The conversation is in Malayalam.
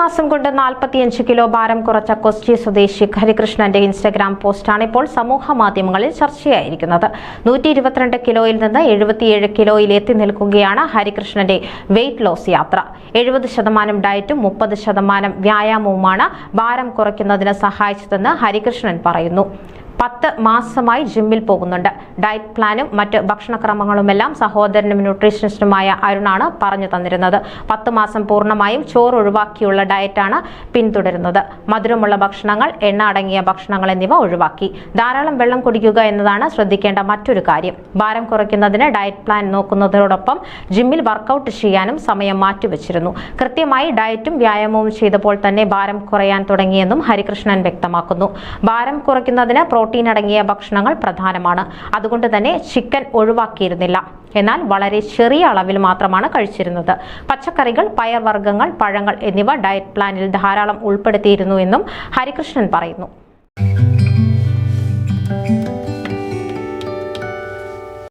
മാസം കൊണ്ട് നാൽപ്പത്തിയഞ്ച് കിലോ ഭാരം കുറച്ച കൊച്ചി സ്വദേശി ഹരികൃഷ്ണന്റെ ഇൻസ്റ്റഗ്രാം പോസ്റ്റാണ് ഇപ്പോൾ സമൂഹ മാധ്യമങ്ങളിൽ ചർച്ചയായിരിക്കുന്നത്. നൂറ്റി ഇരുപത്തിരണ്ട് കിലോയിൽ നിന്ന് എഴുപത്തിയേഴ് കിലോയിൽ എത്തി നിൽക്കുകയാണ് ഹരികൃഷ്ണന്റെ വെയിറ്റ് ലോസ് യാത്ര. എഴുപത് ശതമാനം ഡയറ്റും മുപ്പത് ശതമാനം വ്യായാമവുമാണ് ഭാരം കുറയ്ക്കുന്നതിന് സഹായിച്ചതെന്ന് ഹരികൃഷ്ണൻ പറയുന്നു. പത്ത് മാസമായി ജിമ്മിൽ പോകുന്നുണ്ട്. ഡയറ്റ് പ്ലാനും മറ്റ് ഭക്ഷണക്രമങ്ങളുമെല്ലാം സഹോദരനും ന്യൂട്രീഷനിസ്റ്റുമായ അരുണാണ് പറഞ്ഞു തന്നിരുന്നത്. പത്ത് മാസം പൂർണമായും ചോറ് ഒഴിവാക്കിയുള്ള ഡയറ്റാണ് പിന്തുടരുന്നത്. മധുരമുള്ള ഭക്ഷണങ്ങൾ എണ്ണ അടങ്ങിയ ഭക്ഷണങ്ങൾ എന്നിവ ഒഴിവാക്കി. ധാരാളം വെള്ളം കുടിക്കുക എന്നതാണ് ശ്രദ്ധിക്കേണ്ട മറ്റൊരു കാര്യം. ഭാരം കുറയ്ക്കുന്നതിന് ഡയറ്റ് പ്ലാൻ നോക്കുന്നതോടൊപ്പം ജിമ്മിൽ വർക്കൗട്ട് ചെയ്യാനും സമയം മാറ്റിവെച്ചിരുന്നു. കൃത്യമായി ഡയറ്റും വ്യായാമവും ചെയ്തപ്പോൾ തന്നെ ഭാരം കുറയാൻ തുടങ്ങിയെന്നും ഹരികൃഷ്ണൻ വ്യക്തമാക്കുന്നു. ഭാരം കുറയ്ക്കുന്നതിന് പ്രോട്ടീൻ അടങ്ങിയ ഭക്ഷണങ്ങൾ പ്രധാനമാണ്. അതുകൊണ്ട് തന്നെ ചിക്കൻ ഒഴിവാക്കിയിരുന്നില്ല. എന്നാൽ വളരെ ചെറിയ അളവിൽ മാത്രമാണ് കഴിച്ചിരുന്നത്. പച്ചക്കറികൾ പയർവർഗങ്ങൾ പഴങ്ങൾ എന്നിവ ഡയറ്റ് പ്ലാനിൽ ധാരാളം ഉൾപ്പെടുത്തിയിരുന്നു എന്നും ഹരികൃഷ്ണൻ പറയുന്നു.